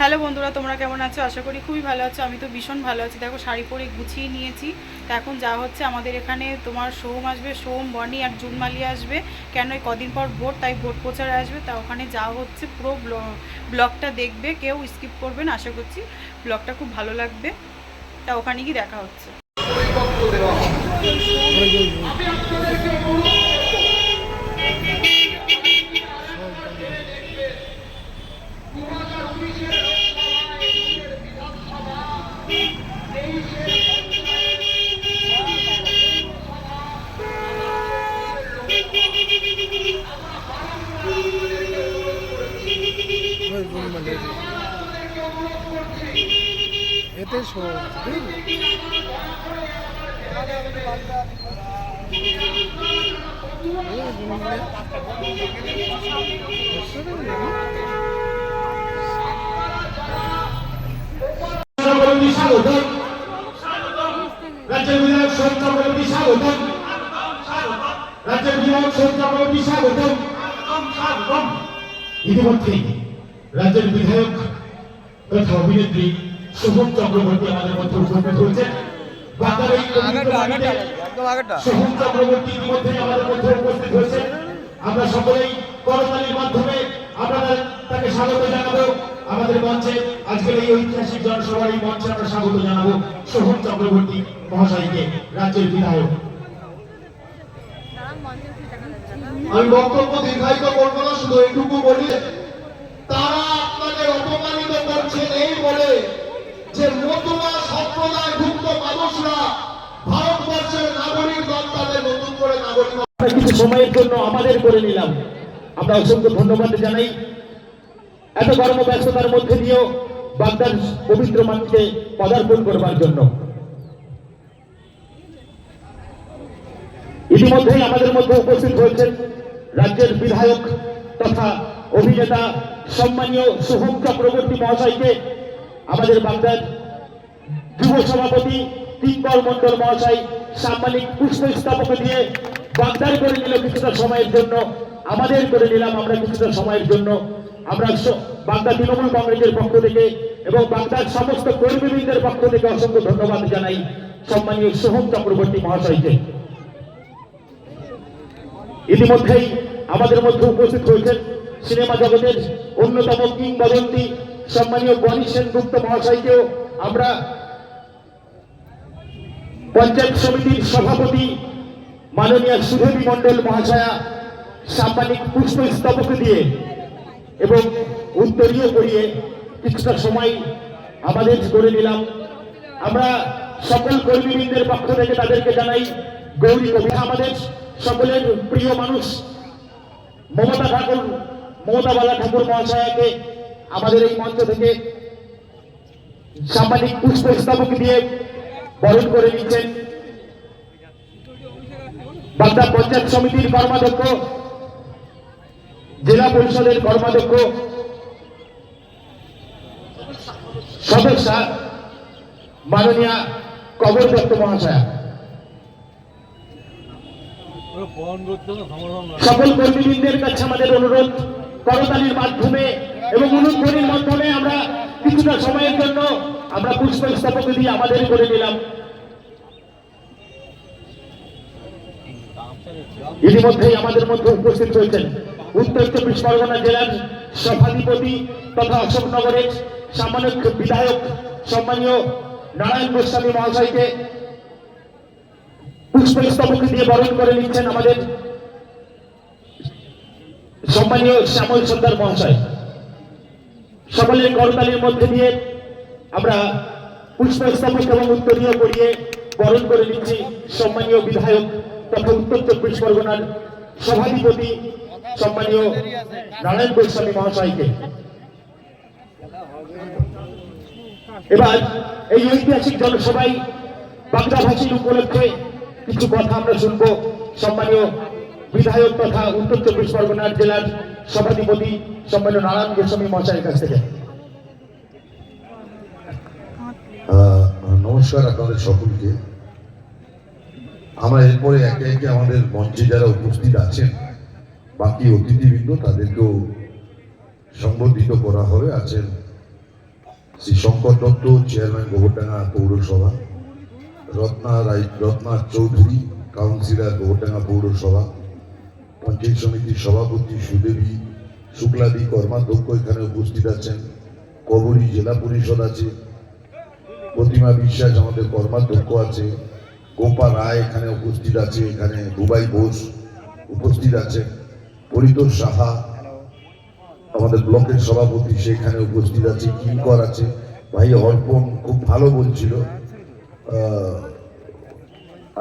Hello বন্ধুরা, তোমরা কেমন আছো? আশা করি খুবই ভালো আছো। আমি তো ভীষণ ভালো আছি। দেখো, শাড়ি পরে গুছিয়ে নিয়েছি। তো এখন যা হচ্ছে, আমাদের এখানে তোমার সোম আসবে, সোম, বনি আর জুনমালি আসবে। কেন এই কদিন পর ভোট, তাই ভোট প্রচার আসবে। তা ওখানে যা হচ্ছে, পুরো ব্লগটা দেখবে। কেউ স্কিপ করবে না, আশা করছি ব্লগটা খুব ভালো লাগবে। তা ওখানে গিয়ে দেখা হচ্ছে ওই গুলমালে সকলকে স্বাগত রাজ্যের বিধায়ক সব সকলকে স্বাগত রাজ্যের বিধায়ক সব সকলকে স্বাগত ইতিমধ্যেই রাজ্যের বিধায়ক তথা অভিনেত্রী শুভম চক্রবর্তী আমাদের মধ্যে উপস্থিত হয়েছেন সোহম চক্রবর্তী ইতিমধ্যে আমাদের মধ্যে উপস্থিত হয়েছে আমরা সকলেই করতালির মাধ্যমে আমরা তাকে স্বাগত জানাব। আমাদের মঞ্চে আজকের এই ঐতিহাসিক জনসভার এই মঞ্চে আমরা স্বাগত জানাব সোহম চক্রবর্তী মহাশয়কে রাজ্যের বিধায়ক। আমি বক্তব্য দীর্ঘায়িত করব না শুধু এইটুকু বলি তারা আপনাদের অপমানিত এই বলে যে মতুয়া সম্প্রদায়ভুক্ত মানুষরা ভারতবর্ষের নাগরিক দল তাদের নতুন করে নাগরিক কিছু সময়ের জন্য আমাদের করে নিলাম। আমরা অসংখ্য ধন্যবাদ জানাই। এত কর্মব্যস্ততার মধ্যে দিয়েও বাগদার পবিত্র মাটিতে পদার্পণ করবার জন্য। ইতিমধ্যেই আমাদের মধ্যে উপস্থিত হয়েছেন রাজ্যের বিধায়ক তথা অভিনেতা সম্মানীয় শুভম চক্রবর্তী মহাশয়কে আমাদের বাগদার যুব সভাপতি কিঙ্কর মন্ডল মহাশয়, সাম্মানিক পুষ্পস্তবক দিয়ে বাগদার করে নিল কিছুটা সময়ের জন্য, আমাদের করে নিলাম আমরা কিছুটা সময়ের জন্য। আমরা বাগদা তৃণমূল কংগ্রেসের পক্ষ থেকে এবং বাগদার সমস্ত কর্মীবৃন্দের পক্ষ থেকে অসংখ্য ধন্যবাদ জানাই সম্মানীয় সোহম চক্রবর্তী মহাশয়কে। ইতিমধ্যেই আমাদের মধ্যে উপস্থিত হয়েছেন সিনেমা জগতের অন্যতম কিংবদন্তি সম্মানীয় গণেশ সেনগুপ্ত মহাশয়কেও আমরা পঞ্চায়েত সমিতির সভাপতি মাননীয় সুধবী মণ্ডল মহাশয়া সাম্মানিক পুষ্প স্তবক দিয়ে এবং উত্তরীয় করিয়ে কিছুটা সময় আমাদের করে নিলাম। আমরা সকল কর্মীবৃন্দের পক্ষ থেকে তাদেরকে জানাই, গৌরী কবি আমাদের, সকলের প্রিয় মানুষ, মমতা ঠাকুর, মমতা বালা ঠাকুর মহাশয়াকে আমাদের এই মঞ্চ থেকে সাম্মানিক পুষ্প স্তবক দিয়ে বরণ করে নিচ্ছেন বাগদা পঞ্চায়েত সমিতির কর্মাধ্যক্ষ, জেলা পরিষদের কর্মাধ্যক্ষ, সদস্যা মাননীয়া কবর দত্ত মহাশয়া। সকল কর্মীবৃন্দের কাছে আমাদের অনুরোধ, করতালির মাধ্যমে এবং অনুধ্বনির মাধ্যমে আমরা কিছুটা সময়ের জন্য আমরা পুষ্প স্থাপক দিয়ে আমাদের করে নিলাম। ইতিমধ্যেই আমাদের মধ্যে উপস্থিত হয়েছেন উত্তর চব্বিশ পরগনা জেলার সভাধিপতি তথা অশোকনগরের সামান্য বিধায়ক সম্মানীয় নারায়ণ গোস্বামী মহাশয়কে পুষ্পস্তবক দিয়ে বরণ করে নিচ্ছেন আমাদের সম্মানীয় শ্যামল সর্দার মহাশয়। সকলের করতালির মধ্যে দিয়ে আমরা পুষ্পস্তবক এবং উত্তরীয় করিয়ে বরণ করে নিচ্ছি সম্মানীয় বিধায়ক তথা উত্তর চব্বিশ পরগনার সভাধিপতি সম্মানীয় নারায়ণ গোস্বামী মহাশয়কে। এবার এই ঐতিহাসিক জনসভায় বাংলা ভাষীর উপলক্ষে কিছু কথা আমরা শুনব। সম্মানীয় বিধায়ক তথা উত্তর চব্বিশ পরগনার জেলার সভাধিপতি সম্মানীয় নারায়ণ গোস্বামী মহাশয়ের কাছ থেকে। নমস্কার আপনাদের সকলকে। আমরা এরপরে একে একে আমাদের মঞ্চে যারা উপস্থিত আছেন, বাকি অতিথিবৃন্দ, তাদেরকেও সম্বোধিত করা হবে। আছেন শ্রী শঙ্কর দত্ত, চেয়ারম্যান গোবরডাঙ্গা পৌরসভা, রত্না রায়, রত্না চৌধুরী, কাউন্সিলর গোবরডাঙ্গা পৌরসভা পঞ্চায়েত সমিতির সভাপতি সুদেবী শুক্লাদি কর্মাধ্যক্ষ এখানে উপস্থিত আছেন। কবরী জেলা পরিষদ আছে। প্রতিমা বিশ্বাস আমাদের কর্মাধ্যক্ষ আছে। গোপা রায় এখানে উপস্থিত আছে। এখানে দুবাই ঘোষ উপস্থিত আছে পরিতোষ সাহা আমাদের ব্লকের সভাপতি সেখানে উপস্থিত আছে। কিঙ্কর আছে। ভাই অর্পণ খুব ভালো বলছিল।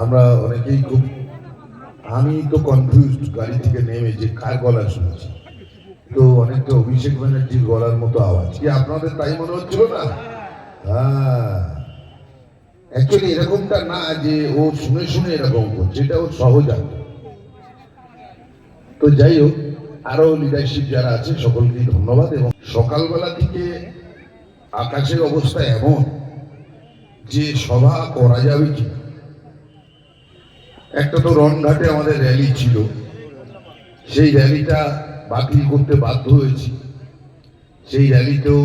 আমরা অনেকেই খুব আমি তো কনফিউজ গাড়ি থেকে নেমে যে কার গলা শুনছি। তো অনেকটা অভিষেক ব্যানার্জির গলার মতো আওয়াজ। কি আপনাদের তাই মনে হচ্ছিল না? হ্যাঁ। অ্যাকচুয়ালি এরকমটা না যে ও শুনে শুনে এরকম করছে, এটা ও সহজ তো যাই হোক আরও লিডারশিপ যারা আছে সকলকেই ধন্যবাদ এবং সকালবেলা থেকে আকাশের অবস্থা এমন যে সভা করা যাবে কি একটা তো রনঘাটে আমাদের র্যালি ছিল। সেই র্যালিটা বাতিল করতে বাধ্য হয়েছি। সেই র্যালিতেও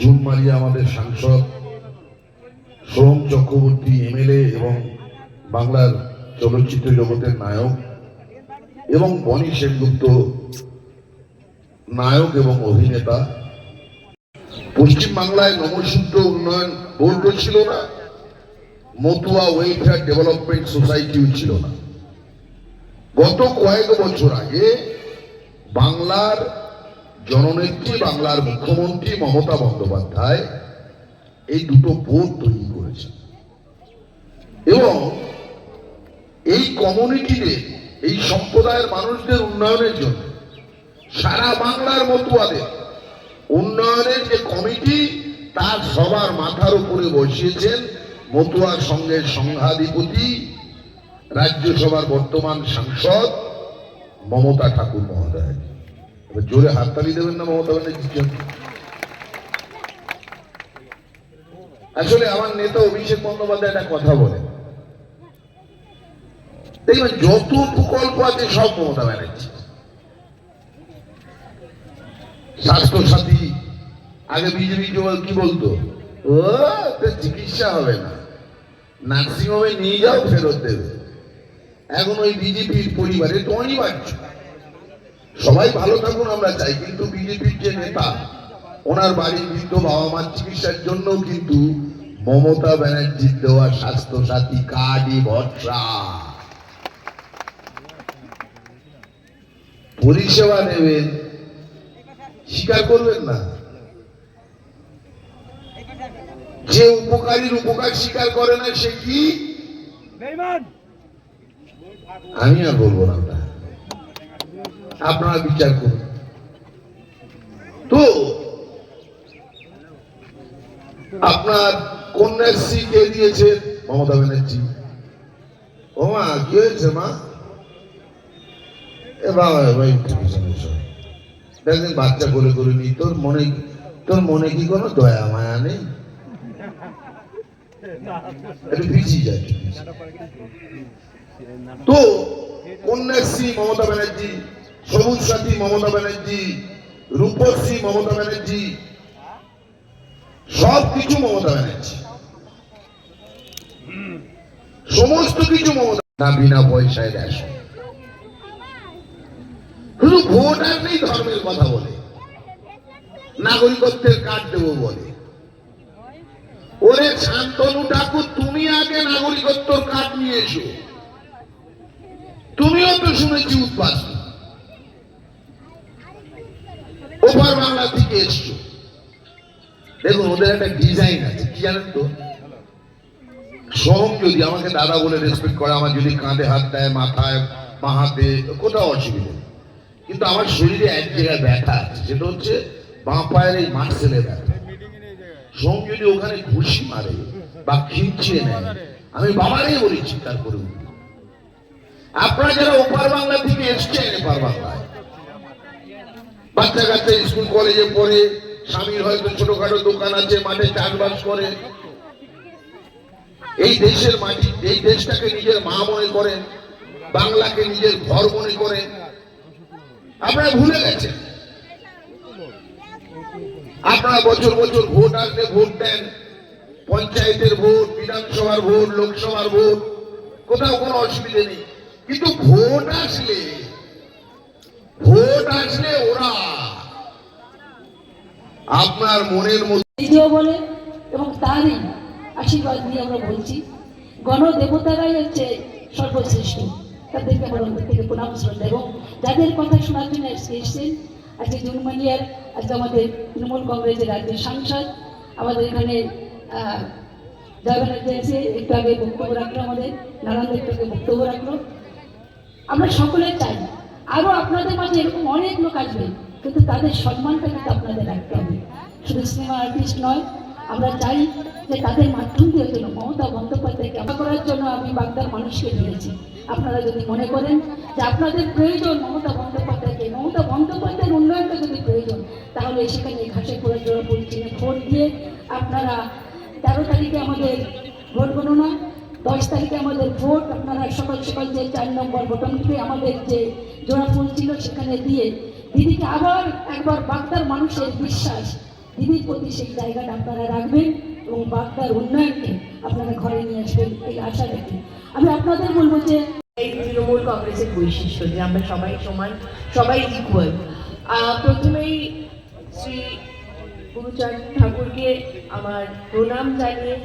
জুন মারিয়া আমাদের সাংসদ সোহম চক্রবর্তী এমএলএ এবং বাংলার চলচ্চিত্র জগতের নায়ক এবং বনি সেনগুপ্ত নায়ক এবং অভিনেতা। পশ্চিম বাংলায় নমসূত্র উন্নয়ন বোর্ডও ছিল না? মতুয়া ওয়েলফেয়ার ডেভেলপমেন্ট সোসাইটিও ছিল না। গত কয়েক বছর আগে বাংলার জননেত্রী, বাংলার মুখ্যমন্ত্রী মমতা বন্দ্যোপাধ্যায় এই দুটো বোর্ড তৈরি করেছে এবং এই কমিউনিটিদের, এই সম্প্রদায়ের মানুষদের উন্নয়নের জন্য, সারা বাংলার মতুয়াদের উন্নয়নের যে কমিটি তার সবার মাথার উপরে বসিয়েছেন মতুয়া সংঘের সংঘাধিপতি, রাজ্যসভার বর্তমান সাংসদ মমতা ঠাকুর মহোদয়। জোরে হাততালি দেবেন না মমতা ব্যানার্জির আসলে আমার নেতা অভিষেক বন্দ্যোপাধ্যায় একটা কথা বলে। দেখবেন, যত প্রকল্প আছে সব মমতা ব্যানার্জি। স্বাস্থ্য সাথী আগে বিজেপি কি বলতো? ও চিকিৎসা হবে না। নার্সিংহোমে নিয়ে যাও, ফেরত দেবে। এখন ওই বিজেপির পরিবারে তো অনিবার্য। সবাই ভালো থাকুন, আমরা চাই। কিন্তু বিজেপির যে নেতা, ওনার বাড়ির বৃদ্ধ বাবা মার চিকিৎসার জন্য কিন্তু মমতা ব্যানার্জির দেওয়া স্বাস্থ্য সাথী কার্ডই ভরসা। পরিষেবা নেবেন স্বীকার করবেন না। যে উপকারীর উপকার স্বীকার করে না সে কি? আমি আর বলব না আপনারা। বিচার করুন। তো আপনার কন্যাশ্রী কে দিয়েছে? মমতা ব্যানার্জি। ও মা কি হয়েছে মা? এ বাবা ভাই পিছনে বাচ্চা কোলে করে নি তোর মনে তোর মনে কি কোনো দয়া মায়া নেই? একটু পিছিয়ে যাচ্ছে তো কন্যাশ্রী মমতা ব্যানার্জি, সবুজ সাথী মমতা ব্যানার্জি রূপশ্রী মমতা ব্যানার্জি সব কিছু মমতা ব্যানার্জি। সমস্ত কিছু মমতা বিনা পয়সায় রেশন শুধু ভোট আর নেই ধর্মের কথা বলে। নাগরিকত্বের কার্ড দেবো বলে। ওরে শান্তনু ঠাকুর, তুমি আগে নাগরিকত্বর কার্ড নিয়ে এসো। তুমিও তো শুনেছি উৎপাদ ওপার বাংলা থেকে এসছো। দেখুন, ওদের একটা ডিজাইন আছে, কি জানেন তো? সোহম যদি আমাকে দাদা বলে রেসপেক্ট করে, আমার যদি কাঁধে হাত দেয়, মাথায় মা হাতে কোথাও অসুবিধা কিন্তু আমার শরীরে এক জায়গায় ব্যথা আছে, সেটা হচ্ছে বাঁ পায়ের এই মার্সেলে ব্যথা। যদি ওখানে ঘুষি মারে বা খিঁচিয়ে নেয়, আমি বাবারই বলি, চিৎকার করে। আপনারা যারা ওপার বাংলা থেকে এসছেন, এপার বাংলায় বাচ্চা কাচ্চা স্কুল কলেজে পড়ে, স্বামীর হয়তো ছোটখাটো দোকান আছে, মাঠে চাষবাস করে, এই দেশের মাটি, এই দেশটাকে নিজের মা মনে করেন, বাংলাকে নিজের ঘর মনে করেন আপনারা ভুলে গেছেন আপনারা বছর বছর ভোট আসলে ভোট দেন। পঞ্চায়েতের ভোট, বিধানসভার ভোট, লোকসভার ভোট, কোথাও কোনো অসুবিধে নেই। কিন্তু ভোট আসলে ভোট আসলে ওরা আপনার মনের মধ্যে বলে এবং তারই আশীর্বাদ নিয়ে আমরা বলছি, গণদেবতারাই হচ্ছে সর্বশ্রেষ্ঠ। তাদেরকে আমার থেকে প্রণাম, শ্রদ্ধা, এবং যাদের কথা শোনার জন্য এসছেন, আজকে জুনমানিয়ার আজকে আমাদের তৃণমূল কংগ্রেসের রাজ্যের সাংসদ, আমাদের এখানে এসে একটু আগে বক্তব্য রাখল আমাদের একটু আগে বক্তব্য রাখল। আমরা সকলে চাই, আরও আপনাদের মাঝে এরকম অনেক লোক আসবে, কিন্তু তাদের সম্মানটা কিন্তু আপনাদের রাখতে হবে। শুধু সিনেমা আর্টিস্ট নয়, আমরা চাই যে তাদের মাধ্যম দিয়ে যেন মমতা বন্দ্যোপাধ্যায়কে আশা করার জন্য আমি বাগদার মানুষকে নিয়েছি আপনারা যদি মনে করেন যে আপনাদের প্রয়োজন মমতা বন্দ্যোপাধ্যায়কে মমতা বন্দ্যোপাধ্যায়ের উন্নয়নটা যদি প্রয়োজন, তাহলে সেখানে ঘাসে খোলা জোড়া পরিচিনে ভোট দিয়ে আপনারা তেরো তারিখে আমাদের ভোট গণনা, দশ তারিখে আমাদের ভোট, আপনারা সকাল সকাল যে চার নম্বর বটন টিপে আমাদের যে জোড়া ফুল ছিল সেখানে দিয়ে দিদিকে আবার একবার বাগদার মানুষের বিশ্বাস, দিদির প্রতি সেই জায়গাটা আপনারা রাখবেন এবং বাগদার উন্নয়নকে আপনারা ঘরে নিয়ে আসবেন, এই আশা রেখে। আমি আপনাদের বলব যে এই তৃণমূল কংগ্রেসের বৈশিষ্ট্য, যে আমরা সবাই সমান, সবাই ইকুয়াল প্রথমেই শ্রী গুরুচাঁদ ঠাকুরকে আমার প্রণাম জানিয়ে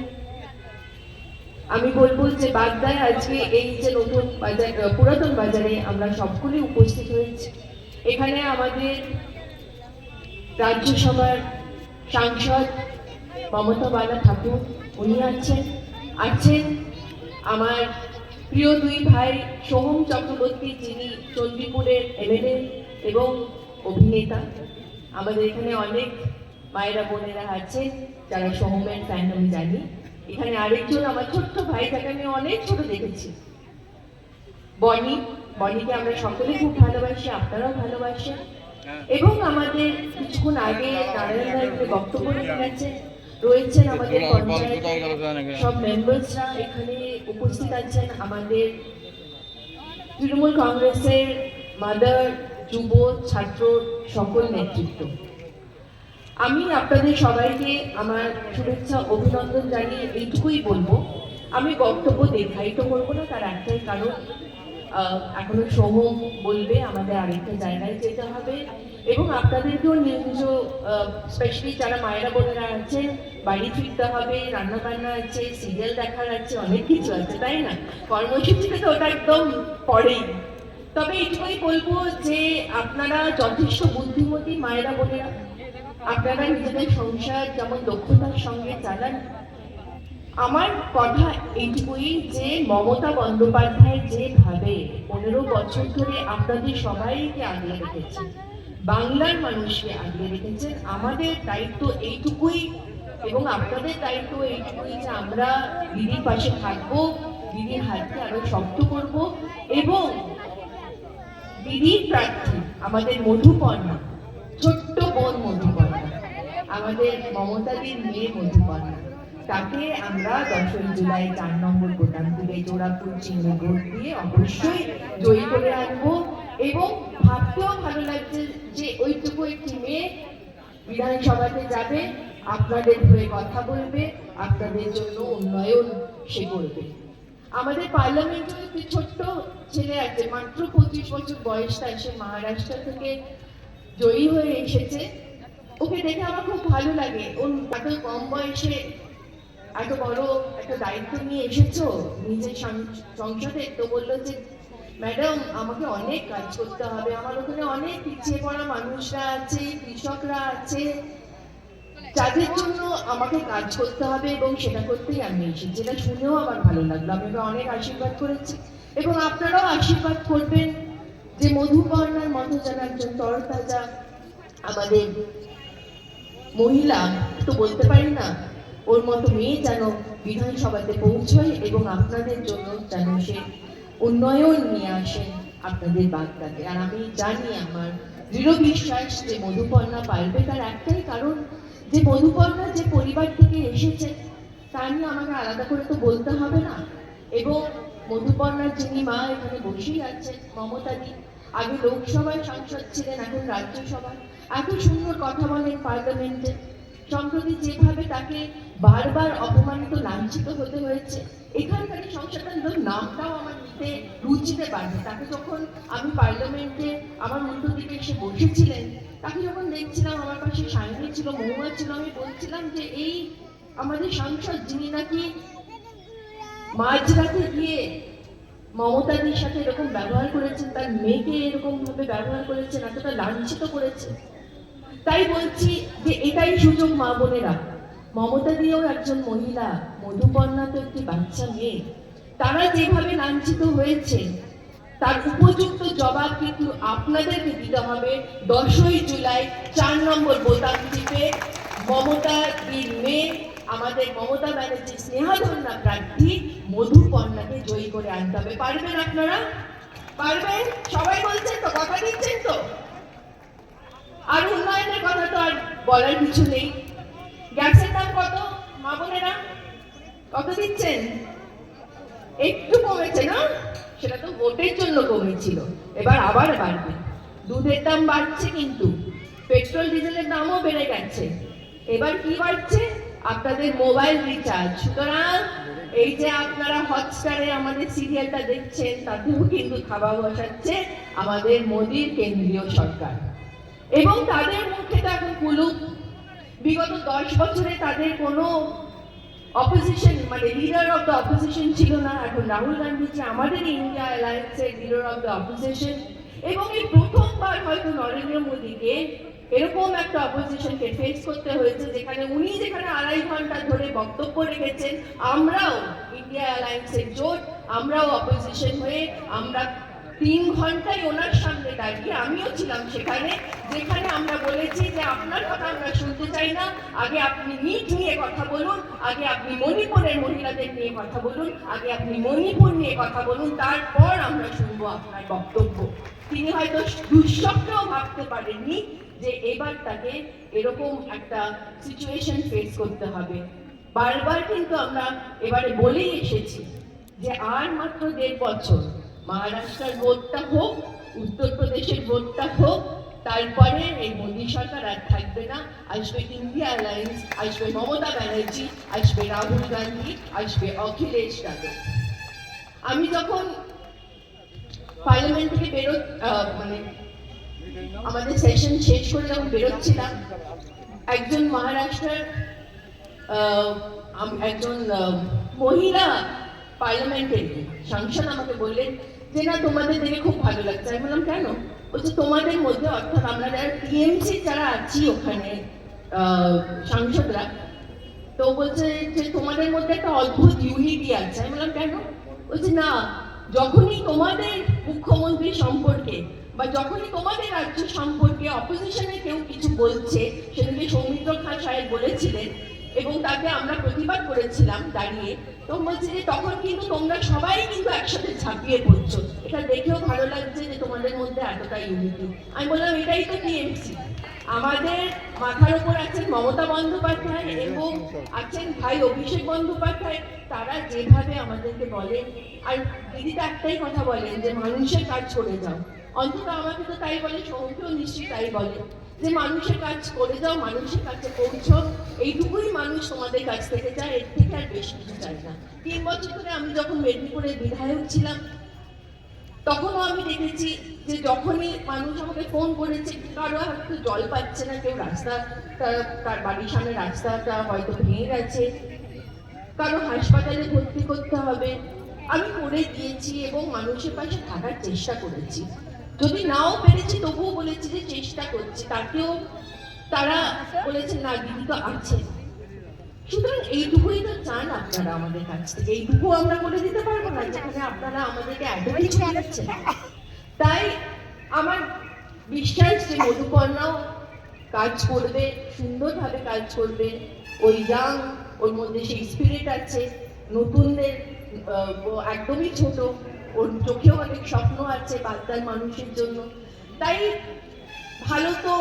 আমি বলব যে বাগদায় আজকে এই যে নতুন বাজার, পুরাতন বাজারে আমরা সকলে উপস্থিত হয়েছি। এখানে আমাদের রাজ্যসভার সাংসদ মমতা বালা ঠাকুর, উনি আছেন। আছেন আমার প্রিয় দুই ভাই সোহম চক্রবর্তী যিনি চণ্ডীপুরের এমএলএ এবং অভিনেতা আমাদের এখানে অনেক মায়েরা বোনেরা আছেন যারা সোহমের ফ্যান আমি জানি। এখানে আরেকজন আমার ছোট্ট ভাই যাকে আমি অনেক ছোট দেখেছি। বনি বনিকে আমরা সকলে খুব ভালোবাসি আপনারাও ভালোবাসেন। এবং আমাদের কিছুক্ষণ আগে নারায়ণ বক্তব্য রেখে গেছে রয়েছেন আমাদের পঞ্চায়েত সব মেম্বার্সরা এখানে উপস্থিত আছেন আমাদের তৃণমূল কংগ্রেসের মাদার যুব ছাত্র সকল নেতৃত্ব। আমি আপনাদের সবাইকে আমার শুভেচ্ছা অভিনন্দন জানিয়ে এইটুকুই বলব। আমি বক্তব্য দীর্ঘায়িত করব না তার একটাই কারণ এখনও সোহম বলবে আমাদের আরেকটা জায়গায় যেতে হবে। এবং আপনাদেরকেও নিজ নিজ স্পেশালি যারা মায়েরা বোনেরা আছেন বাড়ি ফিরতে হবে রান্না বান্না আছে সিরিয়াল দেখার আছে, অনেক কিছু আছে, তাই না? কর্মসূচিতে তো ওটা একদম পরেই। তবে এইটুকুই বলব যে আপনারা যথেষ্ট বুদ্ধিমতী মায়েরা বোনেরা, আপনারা নিজেদের সংসার যেমন দক্ষতার সঙ্গে চালান, আমার কথা এইটুকুই যে মমতা বন্দ্যোপাধ্যায় যেভাবে পনেরো বছর ধরে আপনাদের সবাইকে আগলে রেখেছে বাংলার মানুষকে আগলে রেখেছেন আমাদের দায়িত্ব এইটুকুই, এবং আপনাদের দায়িত্ব এইটুকুই যে আমরা দিদির পাশে থাকব, দিদির হাতকে আরও শক্ত করব, এবং দিদির প্রার্থী আমাদের মধুপর্ণা, ছোট্ট বোন মধুপর্ণা, আমাদের মমতাদির মেয়ে মধুপর্ণা, তাকে আমরা দশই জুলাই চার নম্বর বোতাম দিলে জোড়াপুর চিহ্ন ভোট দিয়ে অবশ্যই জয়ী করে আনব, এবং ভাবতেও ভালো লাগছে যে ওইটুকু একটি মেয়ে বিধানসভাতে যাবে, আপনাদের হয়ে কথা বলবে, আপনাদের জন্য উন্নয়ন সে করবে। আমাদের পার্লামেন্টে একটি ছোট্ট ছেলে আছে, মাত্র পঁচিশ বছর বয়স তার সে মহারাষ্ট্র থেকে জয়ী হয়ে এসেছে। ওকে দেখে আমার খুব ভালো লাগে। ওর এত কম বয়সে এত বড় একটা দায়িত্ব নিয়ে এসেছ, নিজের সংসদে, তো বলল যে ম্যাডাম আমাকে অনেক কাজ করতে হবে। আমার ওখানে অনেক পিছিয়ে পড়া মানুষরা আছে, কৃষকরা আছে। যাদের জন্য আমাকে কাজ করতে হবে এবং সেটা করতেই আমি এসেছি। যেটা শুনেও আমার ভালো লাগল। আমি ওকে অনেক আশীর্বাদ করেছি। এবং আপনারাও আশীর্বাদ করবেন যে মধুপর্ণার মতো যেন একজন তরতাজা আমাদের মহিলা তো বলতে পারি না, ওর মতো মেয়ে যেন বিধানসভাতে পৌঁছয় এবং আপনাদের জন্য যেন সে উন্নয়ন নিয়ে আসেন আপনাদের বার্তাতে আর আমি জানি আমার দৃঢ় বিশ্বাস যে মধুপর্ণা পারবে তার একটাই কারণ, যে মধুপর্ণা যে পরিবার থেকে এসেছে, তা নিয়ে আমাকে আলাদা করে তো বলতে হবে না। এবং মধুপর্ণার যিনি মা এখানে বসেই আছেন মমতাদি আগে লোকসভায় সাংসদ ছিলেন, এখন রাজ্যসভায়। এত সুন্দর কথা বলেন পার্লামেন্টে। সম্প্রতি যেভাবে তাকে বারবার অপমানিত, লাঞ্ছিত হতে হয়েছে, এখানকার সংসদের নামটাও আমার নিতে রুচিতে পারবে। তাকে যখন আমি পার্লামেন্টে আমার উল্টো দিকে এসে বসেছিলেন, তাকে যখন দেখছিলাম, আমার পাশে সায়নী ছিল, মহুয়া ছিল, আমি বলছিলাম যে, এই আমাদের সাংসদ যিনি নাকি মাঝরাতে গিয়ে মমতাদির সাথে এরকম ব্যবহার করেছেন, তার মেয়েকে এরকম ভাবে ব্যবহার করেছেন, এতটা লাঞ্ছিত করেছে তাই বলছি যে এটাই সুযোগ মা বোনেরা। মমতা দিয়েও একজন মহিলা মধুপর্ণা তো একটি বাচ্চা মেয়ে, তারা যেভাবে লাঞ্ছিত হয়েছে, তার উপযুক্ত জবাব কিন্তু আপনাদেরকে দিতে হবে দশই জুলাই, চার নম্বর বোতাম টিপে। মমতা দির মেয়ে আমাদের মমতা ব্যানার্জি স্নেহাধন্যা প্রার্থী মধুপর্ণাকে জয়ী করে আনতে হবে। পারবেন আপনারা? পারবেন? সবাই বলছেন তো, কথা দিচ্ছেন তো? আর উন্নয়নের কথা তো আর বলার কিছু নেই। গ্যাসের দাম কত, মা বোনেরা? কত দিচ্ছেন? একটু কমেছে না? সেটা তো ভোটের জন্য কমেছিল। এবার আবার বাড়বে। দুধের দাম বাড়ছে কিন্তু। পেট্রোল, ডিজেলের দামও বেড়ে গেছে। এবার কি বাড়ছে? আপনাদের মোবাইল রিচার্জ। সুতরাং এই যে আপনারা হটস্টারে আমাদের সিরিয়ালটা দেখছেন, তাতেও কিন্তু খাওয়া বসাচ্ছে আমাদের মোদির কেন্দ্রীয় সরকার। এবং তাদের মুখে তো এখন কুলুপ। বিগত দশ বছরে তাদের কোনো অপোজিশন মানে লিডার অফ দ্য অপোজিশন ছিল না। এখন রাহুল গান্ধী যে আমাদের ইন্ডিয়া অ্যালায়েন্সের লিডার অফ দ্য অপোজিশন এবং এই প্রথমবার হয়তো নরেন্দ্র মোদীকে এরকম একটা অপোজিশনকে ফেস করতে হয়েছে, যেখানে উনি যেখানে আড়াই ঘণ্টা ধরে বক্তব্য রেখেছেন, আমরাও ইন্ডিয়া অ্যালায়েন্সের জোট, আমরাও অপোজিশন হয়ে আমরা তিন ঘন্টায় ওনার সামনে দাঁড়িয়ে আমিও ছিলাম সেখানে, যেখানে আমরা বলেছি যে আপনার কথা আমরা শুনতে চাই না। আগে আপনি নিট নিয়ে কথা বলুন, আগে আপনি মণিপুরের মহিলাদের নিয়ে কথা বলুন, আগে আপনি মণিপুর নিয়ে কথা বলুন, তারপর আমরা শুনব আপনার বক্তব্য। তিনি হয়তো দুঃস্বপ্নেও ভাবতে পারেননি যে এবার তাকে এরকম একটা সিচুয়েশন ফেস করতে হবে। বারবার কিন্তু আমরা এবারে বলেই এসেছি যে আর মাত্র দেড় বছর মহারাষ্ট্রের ভোটটা হোক, উত্তরপ্রদেশের ভোটটা হোক, তারপরে এই মোদী সরকার আর থাকবে না। আসবে ইন্ডিয়া অ্যালায়েন্স আসবে মমতা ব্যানার্জি, আসবে রাহুল গান্ধী, আসবে অখিলেশ যাদব। আমি যখন পার্লামেন্ট থেকে বেরো মানে আমাদের সেশন শেষ করে যখন বেরোচ্ছিলাম, একজন মহারাষ্ট্রের একজন মহিলা পার্লামেন্টের সাংসদ আমাকে বললেন যে না তোমাদের দেখে খুব ভালো লাগছে। আমি বললাম, কেন? বলছে, তোমাদের মধ্যে অর্থাৎ আমরা যারা টিএমসি যারা আছি ওখানে সাংসদরা, তো বলছে যে তোমাদের মধ্যে একটা অদ্ভুত ইউনিটি আছে। আমি বললাম, কেন? বলছে, না, যখনই তোমাদের মুখ্যমন্ত্রী সম্পর্কে বা যখনই তোমাদের রাজ্য সম্পর্কে অপোজিশনে কেউ কিছু বলছে সেদিকে সৌমিত্র খান সাহেব বলেছিলেন এবং তাকে আমরা প্রতিবাদ করেছিলাম দাঁড়িয়ে। তো বলছে যে তখন কিন্তু তোমরা সবাই কিন্তু একসাথে ঝাঁপিয়ে পড়ছো। এটা দেখেও ভালো লাগছে যে তোমাদের মধ্যে এতটা ইউনিটি আমি বললাম, এটাই তো টিএমসি আমাদের মাথার উপর আছেন মমতা বন্দ্যোপাধ্যায় এবং আছেন ভাই অভিষেক বন্দ্যোপাধ্যায়। তারা যেভাবে আমাদেরকে বলেন আর দিদি তো একটাই কথা বলেন যে মানুষের কাজ করে যাও। অন্তত আমাকে তো তাই বলে সৌকেও নিশ্চয়ই তাই বলে। যে মানুষের কাজ করে যাও মানুষের কাছে পৌঁছো এইটুকুই মানুষ তোমাদের কাছ থেকে চায়, এর থেকে আর বেশি কিছু চাই না। তিন বছর ধরে আমি যখন মেদিনীপুরে বিধায়ক ছিলাম, তখনও আমি দেখেছি যে যখনই মানুষ আমাকে ফোন করেছে, কারও হয়তো জল পাচ্ছে না, কেউ রাস্তা তার বাড়ির সামনে রাস্তাটা হয়তো ভেঙে গেছে। কারও হাসপাতালে ভর্তি করতে হবে। আমি করে দিয়েছি এবং মানুষের পাশে থাকার চেষ্টা করেছি। যদি নাও পেরেছি, তবুও বলেছি যে চেষ্টা করছি। তাকেও তারা বলেছে না, দিদি তো আছে সুতরাং এইটুকুই তো চান আপনারা আমাদের কাছ থেকে। এইটুকু আমরা করে দিতে পারব না, যেখানে আপনারা আমাদেরকে অ্যাডভাইস দিচ্ছেন। তাই আমার বিশ্বাস যে মধুপর্ণাও কাজ করবে, সুন্দরভাবে কাজ করবে। ওই ইয়াং ওর মধ্যে সেই স্পিরিট আছে। নতুনদের একদমই ছোট। ওর চোখেও অনেক স্বপ্ন আছে বাগদার মানুষের জন্য। তাই ভালো তো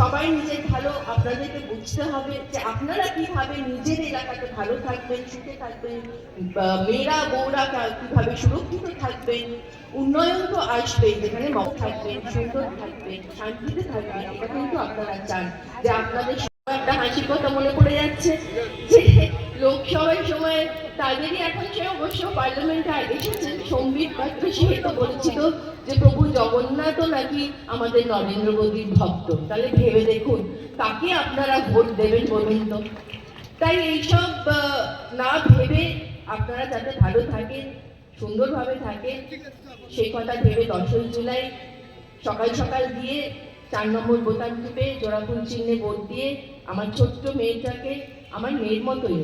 সবাই নিজের ভালো, আপনাদেরকে বুঝতে হবে যে আপনারা কীভাবে নিজের এলাকাতে ভালো থাকবেন, সুখে থাকবেন মেয়েরা, বউরা কীভাবে সুরক্ষিত থাকবেন, উন্নয়ন তো আসবেই যেখানে মত থাকবেন, সুন্দর থাকবেন, শান্তিতে থাকবেন, এটা কিন্তু আপনারা চান। যে আপনাদের একটা হাসির কথা মনে পড়ে যাচ্ছে যে লোকসভায় সময় তাদেরই এখন সে অবশ্য পার্লামেন্টে এসেছেন সম্বিত পাত্র সে তো বলেছিল যে প্রভু জগন্নাথও নাকি আমাদের নরেন্দ্র মোদীর ভক্ত। তাহলে ভেবে দেখুন, কাকে আপনারা ভোট দেবেন বলুন তো? তাই এইসব না ভেবে আপনারা যাতে ভালো থাকেন, সুন্দরভাবে থাকেন, সেই কথা ভেবে দশই জুলাই সকাল সকাল দিয়ে চার নম্বর বোতাম টিপে জোড়াফুল চিহ্নে ভোট দিয়ে আমার ছোট্ট মেয়েটাকে আমার মেয়ের মতোই।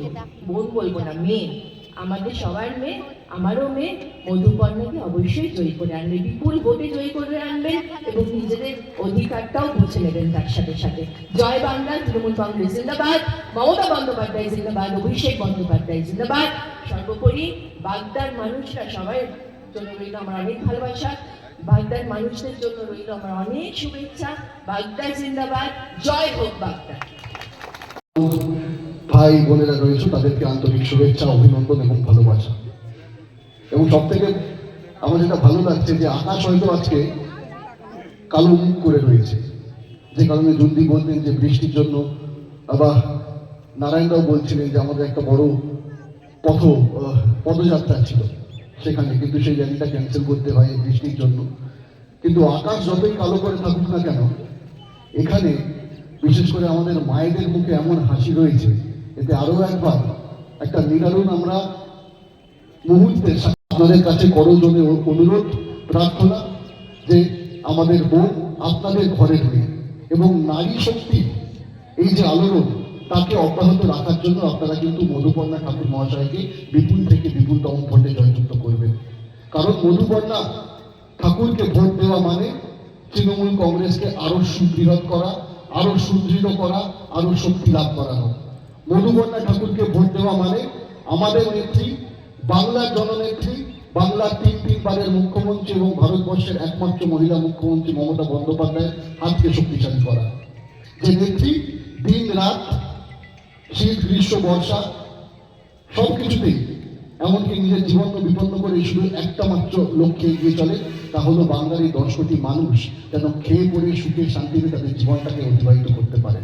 বোন বলব না, মেয়ে। আমাদের সবার মেয়ে, আমারও মেয়ে। মধুপর্ণাকে অবশ্যই জয়ী করে আনবে, বিপুল ভোটে জয়ী করে আনবেন এবং নিজেদের অধিকারটাও বুঝে নেবেন তার সাথে সাথে। জয় বাংলা, তৃণমূল কংগ্রেস জিন্দাবাদ, মমতা বন্দ্যোপাধ্যায় জিন্দাবাদ, অভিষেক বন্দ্যোপাধ্যায় জিন্দাবাদ। সর্বোপরি বাগদার মানুষরা সবাই জন্য রইল আমার অনেক ভালোবাসা। বাগদার মানুষদের জন্য রইল আমার অনেক শুভেচ্ছা। বাগদা জিন্দাবাদ, জয় হোক বাগদা ভাই বোনেরা রয়েছে, তাদেরকে আন্তরিক শুভেচ্ছা, অভিনন্দন এবং ভালোবাসা। এবং সব থেকে আমার যেটা ভালো লাগছে যে আকাশ হয়তো আজকে কালো মুখ করে রয়েছে। যে কারণে জলদি বলতেন যে বৃষ্টির জন্য। আবার নারায়ণরাও বলছিলেন যে আমাদের একটা বড় পথ পদযাত্রা ছিল সেখানে। কিন্তু সেই র্যালিটা ক্যান্সেল করতে হয় বৃষ্টির জন্য। কিন্তু আকাশ যতই কালো করে থাকুক না কেন, এখানে বিশেষ করে আমাদের মায়েদের মুখে এমন হাসি রয়েছে এতে আরও একবার একটা নিরারুণ আমরা মুহূর্তে আপনাদের কাছে করজনে অনুরোধ প্রার্থনা যে আমাদের বোন আপনাদের ঘরে মেয়ে এবং নারী শক্তি, এই যে আলোড়ন, তাকে অব্যাহত রাখার জন্য আপনারা কিন্তু মধুপর্ণা ঠাকুর মহাশয়কে বিপুল থেকে বিপুলতম ভোটে জয়যুক্ত করবেন। কারণ মধুপর্ণা ঠাকুরকে ভোট দেওয়া মানে তৃণমূল কংগ্রেসকে আরও সুবৃহৎ করা, আরও সুদৃঢ় করা, আরও শক্তি লাভ করানো। মধুকন্যা ঠাকুরকে ভোট দেওয়া মানে আমাদের নেত্রী, বাংলার জননেত্রী, বাংলার তিন তিনবারের মুখ্যমন্ত্রী এবং ভারতবর্ষের একমাত্র মহিলা মুখ্যমন্ত্রী মমতা বন্দ্যোপাধ্যায়ের হাতকে শক্তিশালী করা। যে নেত্রী দিন রাত শীত, গ্রীষ্ম, বর্ষা সবকিছুতেই, এমনকি নিজের জীবনকে বিপন্ন করে শুধু একটা মাত্র লক্ষ্যে এগিয়ে চলে, তা হলো এই দশ কোটি মানুষ যেন খেয়ে পড়ে, সুখে, শান্তিতে তাদের জীবনটাকে অতিবাহিত করতে পারে।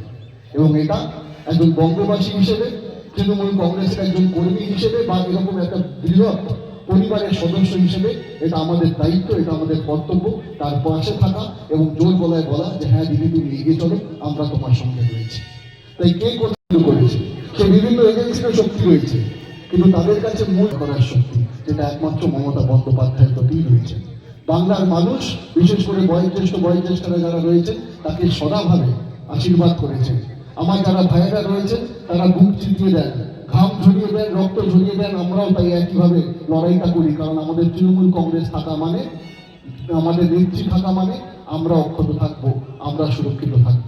এবং এটা একজন বঙ্গবাসী হিসেবে, তৃণমূল কংগ্রেসের একজন কর্মী হিসেবে, বা এরকম একটা বৃহৎ পরিবারের সদস্য হিসেবে, এটা আমাদের দায়িত্ব, এটা আমাদের কর্তব্য, তার পাশে থাকা এবং জোর গলায় বলা যে হ্যাঁ দিদি, তুমি এগিয়ে চলো, আমরা তোমার সঙ্গে রয়েছি। তাই কে কোথায় করেছে? সে বিভিন্ন এজেন্সিরও শক্তি রয়েছে, কিন্তু তাদের কাছে মূল করার শক্তি, যেটা একমাত্র মমতা বন্দ্যোপাধ্যায়ের প্রতিই রয়েছে। বাংলার মানুষ, বিশেষ করে বয়োজ্যেষ্ঠ, বয়োজ্যেষ্ঠরা যারা রয়েছেন, তাকে সদাভাবে আশীর্বাদ করেছে আমার যারা ভাইয়েরা রয়েছেন, তারা বুক চিতিয়ে দেন, ঘাম ঝরিয়ে দেন, রক্ত ঝরিয়ে দেন, আমরাও তাই একইভাবে লড়াইটা করি। কারণ আমাদের তৃণমূল কংগ্রেস থাকা মানে আমাদের নেত্রী থাকা মানে আমরা অক্ষত থাকব, আমরা সুরক্ষিত থাকব।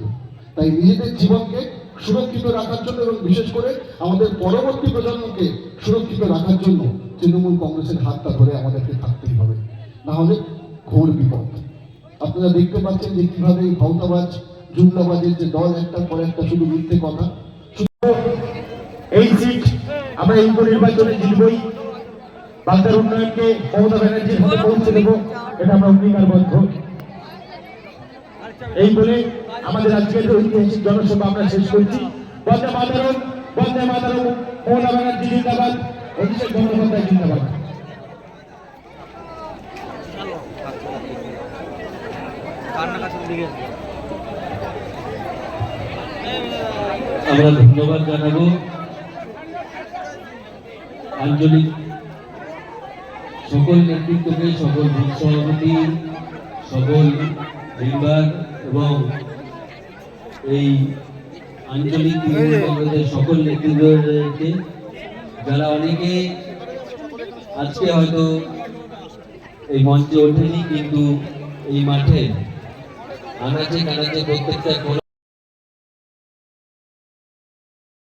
তাই নিজেদের জীবনকে সুরক্ষিত রাখার জন্য এবং বিশেষ করে আমাদের পরবর্তী প্রজন্মকে সুরক্ষিত রাখার জন্য তৃণমূল কংগ্রেসের হাতটা ধরে আমাদেরকে থাকতেই হবে। না হলে ঘোর বিপদ। আপনারা দেখতে পাচ্ছেন যে কীভাবে এই জুমলাবাজের যে দল একটার পর একটা শুধু মিথ্যে কথা। এই সিট আমরা এই উপনির্বাচনে জিতবই। বাংলার উন্নয়নকে মমতা ব্যানার্জির হাতে পৌঁছে দেবো, এটা আমরা অঙ্গীকারবদ্ধ। এই বলে আমাদের আজকের ঐতিহাসিক জনসভা আমরা শেষ করছি। বন্দে মাতারম বন্দে মাতারম, মমতা ব্যানার্জি জিন্দাবাদ অভিষেক বন্দ্যোপাধ্যায় জিন্দাবাদ। আমরা ধন্যবাদ জানাব। আঞ্চলিক সকল নেতৃত্বকে, সকল বুথ সভাপতি, সকল মেম্বার এবং এই আঞ্চলিক কংগ্রেসের সকল নেতৃত্বকে যারা অনেকে আজকে হয়তো এই মঞ্চে ওঠেনি, কিন্তু এই মাঠে আনাচে কানাচে প্রত্যেকটা